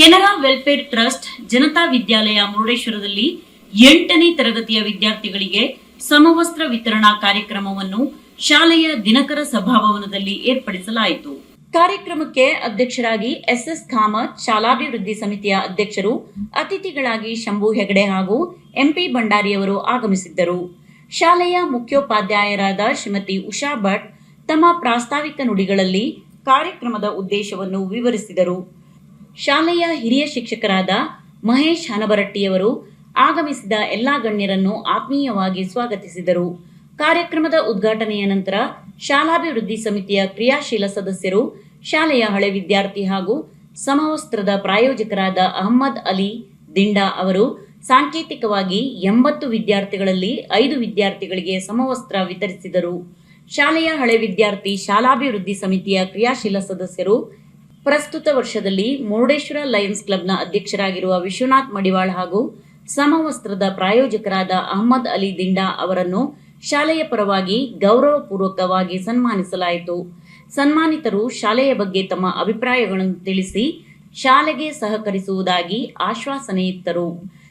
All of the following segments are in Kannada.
ಕೆನರಾ ವೆಲ್ಫೇರ್ ಟ್ರಸ್ಟ್ ಜನತಾ ವಿದ್ಯಾಲಯ ಮುರುಡೇಶ್ವರದಲ್ಲಿ ಎಂಟನೇ ತರಗತಿಯ ವಿದ್ಯಾರ್ಥಿಗಳಿಗೆ ಸಮವಸ್ತ್ರ ವಿತರಣಾ ಕಾರ್ಯಕ್ರಮವನ್ನು ಶಾಲೆಯ ದಿನಕರ ಸಭಾಭವನದಲ್ಲಿ ಏರ್ಪಡಿಸಲಾಯಿತು. ಕಾರ್ಯಕ್ರಮಕ್ಕೆ ಅಧ್ಯಕ್ಷರಾಗಿ ಎಸ್ಎಸ್ ಕಾಮತ್, ಶಾಲಾಭಿವೃದ್ಧಿ ಸಮಿತಿಯ ಅಧ್ಯಕ್ಷರು, ಅತಿಥಿಗಳಾಗಿ ಶಂಭು ಹೆಗಡೆ ಹಾಗೂ ಎಂಪಿ ಭಂಡಾರಿಯವರು ಆಗಮಿಸಿದ್ದರು. ಶಾಲೆಯ ಮುಖ್ಯೋಪಾಧ್ಯಾಯರಾದ ಶ್ರೀಮತಿ ಉಷಾ ಭಟ್ ತಮ್ಮ ಪ್ರಾಸ್ತಾವಿಕ ನುಡಿಗಳಲ್ಲಿ ಕಾರ್ಯಕ್ರಮದ ಉದ್ದೇಶವನ್ನು ವಿವರಿಸಿದರು. ಶಾಲೆಯ ಹಿರಿಯ ಶಿಕ್ಷಕರಾದ ಮಹೇಶ್ ಹನಬರಟ್ಟಿಯವರು ಆಗಮಿಸಿದ ಎಲ್ಲಾ ಗಣ್ಯರನ್ನು ಆತ್ಮೀಯವಾಗಿ ಸ್ವಾಗತಿಸಿದರು. ಕಾರ್ಯಕ್ರಮದ ಉದ್ಘಾಟನೆಯ ನಂತರ ಶಾಲಾಭಿವೃದ್ಧಿ ಸಮಿತಿಯ ಕ್ರಿಯಾಶೀಲ ಸದಸ್ಯರು, ಶಾಲೆಯ ಹಳೆ ವಿದ್ಯಾರ್ಥಿ ಹಾಗೂ ಸಮವಸ್ತ್ರದ ಪ್ರಾಯೋಜಕರಾದ ಅಹಮ್ಮದ್ ಅಲಿ ದಿಂಡಾ ಅವರು ಸಾಂಕೇತಿಕವಾಗಿ ಎಂಬತ್ತು ವಿದ್ಯಾರ್ಥಿಗಳಲ್ಲಿ ಐದು ವಿದ್ಯಾರ್ಥಿಗಳಿಗೆ ಸಮವಸ್ತ್ರ ವಿತರಿಸಿದರು. ಶಾಲೆಯ ಹಳೆ ವಿದ್ಯಾರ್ಥಿ ಶಾಲಾಭಿವೃದ್ಧಿ ಸಮಿತಿಯ ಕ್ರಿಯಾಶೀಲ ಸದಸ್ಯರು ಪ್ರಸ್ತುತ ವರ್ಷದಲ್ಲಿ ಮುರುಡೇಶ್ವರ ಲಯನ್ಸ್ ಕ್ಲಬ್ನ ಅಧ್ಯಕ್ಷರಾಗಿರುವ ವಿಶ್ವನಾಥ್ ಮಡಿವಾಳ್ ಹಾಗೂ ಸಮವಸ್ತ್ರದ ಪ್ರಾಯೋಜಕರಾದ ಅಹಮದ್ ಅಲಿ ದಿಂಡಾ ಅವರನ್ನು ಶಾಲೆಯ ಪರವಾಗಿ ಗೌರವಪೂರ್ವಕವಾಗಿ ಸನ್ಮಾನಿಸಲಾಯಿತು. ಸನ್ಮಾನಿತರು ಶಾಲೆಯ ಬಗ್ಗೆ ತಮ್ಮ ಅಭಿಪ್ರಾಯಗಳನ್ನು ತಿಳಿಸಿ ಶಾಲೆಗೆ ಸಹಕರಿಸುವುದಾಗಿ ಆಶ್ವಾಸನೆ ಇತ್ತರು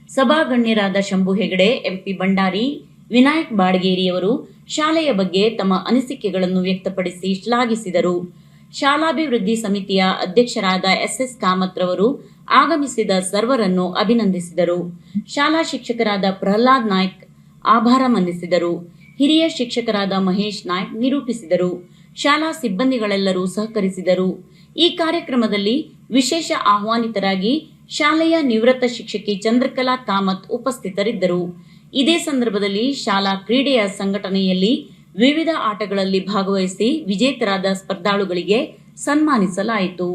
ಸಭಾಗಣ್ಯರಾದ ಶಂಭು ಹೆಗಡೆ, ಎಂಪಿ ಭಂಡಾರಿ, ವಿನಾಯಕ್ ಬಾಡಗೇರಿಯವರು ಶಾಲೆಯ ಬಗ್ಗೆ ತಮ್ಮ ಅನಿಸಿಕೆಗಳನ್ನು ವ್ಯಕ್ತಪಡಿಸಿ ಶ್ಲಾಘಿಸಿದರು. ಶಾಲಾಭಿವೃದ್ಧಿ ಸಮಿತಿಯ ಅಧ್ಯಕ್ಷರಾದ ಎಸ್ಎಸ್ ಕಾಮತ್ ರವರು ಆಗಮಿಸಿದ ಸರ್ವರನ್ನು ಅಭಿನಂದಿಸಿದರು. ಶಾಲಾ ಶಿಕ್ಷಕರಾದ ಪ್ರಹ್ಲಾದ್ ನಾಯ್ಕ್ ಆಭಾರ ಮನ್ನಿಸಿದರು ಹಿರಿಯ ಶಿಕ್ಷಕರಾದ ಮಹೇಶ್ ನಾಯ್ಕ್ ನಿರೂಪಿಸಿದರು. ಶಾಲಾ ಸಿಬ್ಬಂದಿಗಳೆಲ್ಲರೂ ಸಹಕರಿಸಿದರು. ಈ ಕಾರ್ಯಕ್ರಮದಲ್ಲಿ ವಿಶೇಷ ಆಹ್ವಾನಿತರಾಗಿ ಶಾಲೆಯ ನಿವೃತ್ತ ಶಿಕ್ಷಕಿ ಚಂದ್ರಕಲಾ ಕಾಮತ್ ಉಪಸ್ಥಿತರಿದ್ದರು. ಇದೇ ಸಂದರ್ಭದಲ್ಲಿ ಶಾಲಾ ಕ್ರೀಡೆಯ ಸಂಘಟನೆಯಲ್ಲಿ ವಿವಿಧ ಆಟಗಳಲ್ಲಿ ಭಾಗವಹಿಸಿ ವಿಜೇತರಾದ ಸ್ಪರ್ಧಾಳುಗಳಿಗೆ ಸನ್ಮಾನಿಸಲಾಯಿತು.